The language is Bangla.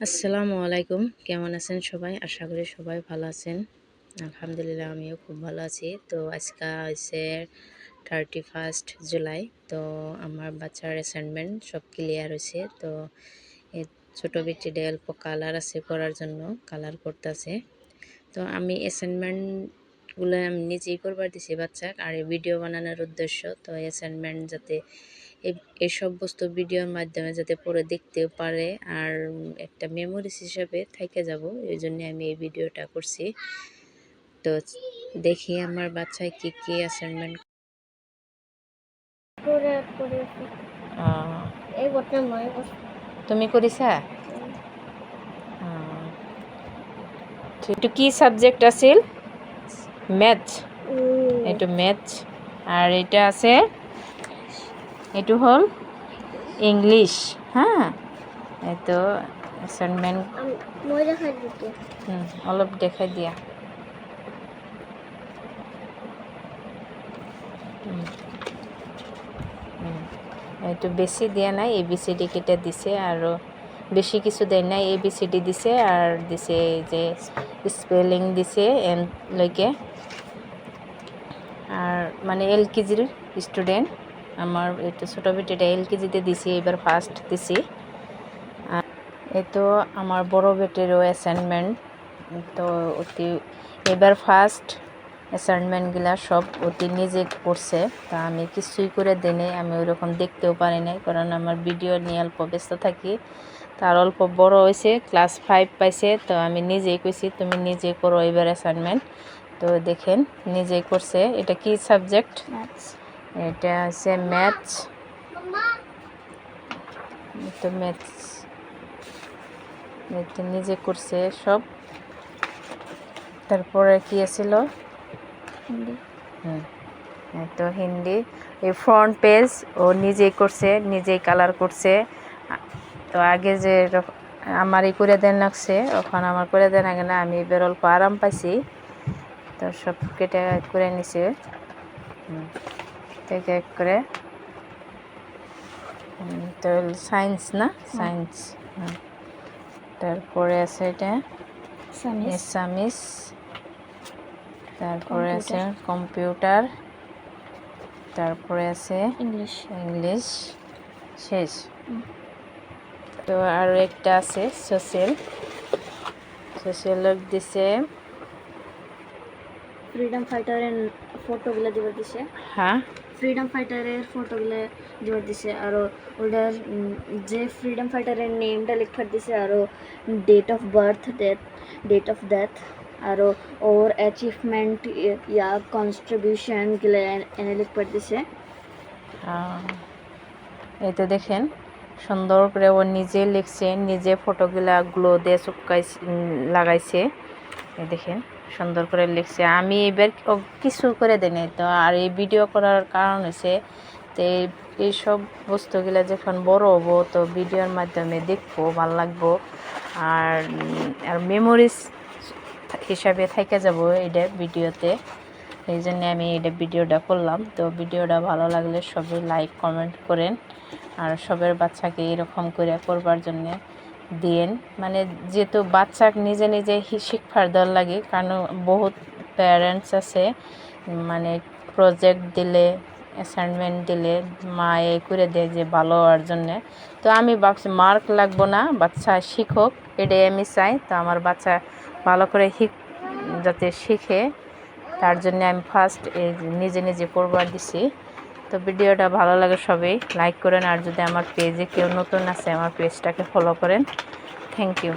আসসালামু আলাইকুম। কেমন আছেন সবাই? আশা করি সবাই ভালো আছেন। আলহামদুলিল্লাহ আমিও খুব ভালো আছি। তো আজকে হয়েছে থার্টি ফার্স্ট জুলাই তো আমার বাচ্চার অ্যাসাইনমেন্ট সব ক্লিয়ার হয়েছে। তো ছোটো ছোটো ডে অল্প কালার আছে করার জন্য কালার করতেছে তো আমি অ্যাসাইনমেন্টগুলো আমি নিজেই করবার দিছি বাচ্চা আর এই ভিডিও বানানোর উদ্দেশ্য তো অ্যাসাইনমেন্ট যাতে এই- এসব বস্তু ভিডিওর মাধ্যমে যাতে পরে দেখতেও পারে আর একটা মেমোরিজ হিসাবে থেকে যাব এই জন্য আমি এই ভিডিওটা করছি। তো দেখি আমার বাচ্চায় কি কি অ্যাসাইনমেন্ট করে করে এই বটে মই তুমি করিছা? একটু কি সাবজেক্ট আছিল? ম্যাথ এইটো ম্যাথ আর এটা আছে এইটো হ'ল ইংলিছ হ্যাঁ? এছাইনমেণ্ট মই অলপ দেখাই দিয়া। এইটো বেছি দিয়া নাই এ বি চি ডি কেইটা দিছে আৰু বেছি কিছু দেয় নাই এ বি ডি দিছে, আর দিছে যে স্পেলিং দিছে এন লৈকে। আর মানে এল কেজির স্টুডেন্ট আমার এটা ছোটো বেটিটা এল কেজিতে দিছি এবার ফার্স্ট দিছি। আর এ তো আমার বড় বেটিরও অ্যাসাইনমেন্ট তো অতি এবার ফার্স্ট অ্যাসাইনমেন্টগুলা সব অতি নিজে করছে, তা আমি কিছুই করে দিই আমি ওইরকম দেখতেও পারি নাই, কারণ আমার ভিডিও নিয়ে অল্প ব্যস্ত থাকি। তার অল্প বড় হয়েছে ক্লাস ফাইভ পাইছে তো আমি নিজেই কইছি তুমি নিজে করো এবার অ্যাসাইনমেন্ট তো দেখেন নিজেই করছে। এটা কি সাবজেক্ট এটা হচ্ছে ম্যাথস তো ম্যাথস নিজে করছে সব। তারপরে কি আছিল? হুম। তো হিন্দি। এই ফ্রন্ট পেজ ও নিজেই করছে নিজেই কালার করছে। তো আগে যে রক- আমারই করে দেন লাগছে ওখান আমার করে দেন আগে না আমি এবার অল্প আরাম পাইছি। তো সব কেটে করে নিছে। থেকে এক করে। তো সায়েন্স না? সায়েন্স হুম। তারপরে আছে এটা? এসামিস তারপরে আছে কম্পিউটার। তারপরে আছে ইংলিশ। ইংলিশ। শেষ। তো আর একটা আছে সোশ্যাল সোশ্যাল দিছে। ফ্রিডম ফাইটারের ফটোগুলো দিবার দিছে। হ্যাঁ। ফ্রিডম ফাইটারের ফটোগুলো দিবার দিছে। আর ওটার যে ফ্রিডম ফাইটারের নেমটা লিখবার দিছে আর date of birth death date of death আর ওর অ্যাচিভমেন্ট ইয়া কন্ট্রিবিউশনগুলো এনে লিখবার দিছে। তো দেখেন। সুন্দর করে ও নিজে লিখছে, নিজে ফটোগুলা গ্লো দিয়ে চুপকাই লাগাইছে। দেখেন, সুন্দর করে লিখছে। আমি এবার কিছু করে দিই নাই তো। আর এই ভিডিও করার কারণ হচ্ছে তো এই- এইসব বস্তুগুলা যখন বড় হব তো ভিডিওর মাধ্যমে দেখব, ভালো লাগবো। আর আর মেমোরিজ হিসাবে থেকে যাব এটা ভিডিওতে। এই জন্য আমি এটা ভিডিওটা করলাম। তো ভিডিওটা ভালো লাগলে সবাই লাইক কমেন্ট করেন। আর সবের বাচ্চাকে এরকম করে করবার জন্য দিয়েন। মানে যেহেতু বাচ্চা নিজে নিজে শিক্ষার দল লাগে, কারণ বহুত প্যারেন্টস আছে মানে প্রজেক্ট দিলে অ্যাসাইনমেন্ট দিলে মা এ করে দেয় যে ভালো হওয়ার জন্যে। তো আমি ভাবছি মার্ক লাগবো না, বাচ্চা শিখুক, এটাই আমি চাই। তো আমার বাচ্চা ভালো করে শিখ, যাতে শিখে, তার জন্য আমি ফার্স্ট এই নিজে নিজে করবার দিছি। তো ভিডিওটা ভালো লাগে সবাই লাইক করেন, আর যদি আমার পেজে কেউ নতুন আছে, আমার পেজটাকে ফলো করেন। Thank you